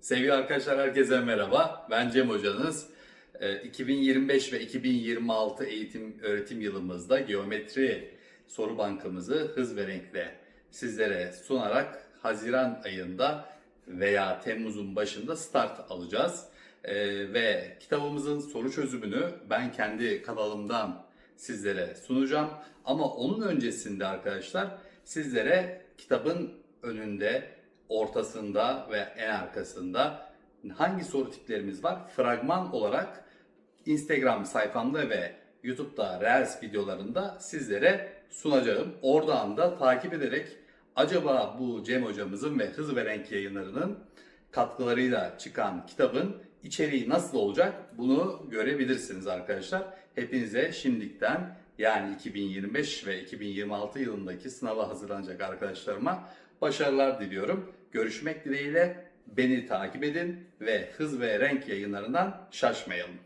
Sevgili arkadaşlar herkese merhaba. Ben Cem hocanız. Ee, 2025 ve 2026 eğitim öğretim yılımızda geometri soru bankamızı hız ve renkle sizlere sunarak Haziran ayında veya Temmuz'un başında start alacağız. Ee, ve kitabımızın soru çözümünü ben kendi kanalımdan sizlere sunacağım. Ama onun öncesinde arkadaşlar sizlere kitabın önünde, ortasında ve en arkasında hangi soru tiplerimiz var? Fragman olarak Instagram sayfamda ve YouTube'da Reels videolarında sizlere sunacağım. Oradan da takip ederek acaba bu Cem hocamızın ve Hız ve Renk yayınlarının katkılarıyla çıkan kitabın içeriği nasıl olacak bunu görebilirsiniz arkadaşlar. Hepinize şimdiden yani 2025 ve 2026 yılındaki sınava hazırlanacak arkadaşlarıma başarılar diliyorum. Görüşmek dileğiyle beni takip edin ve hız ve renk yayınlarından şaşmayalım.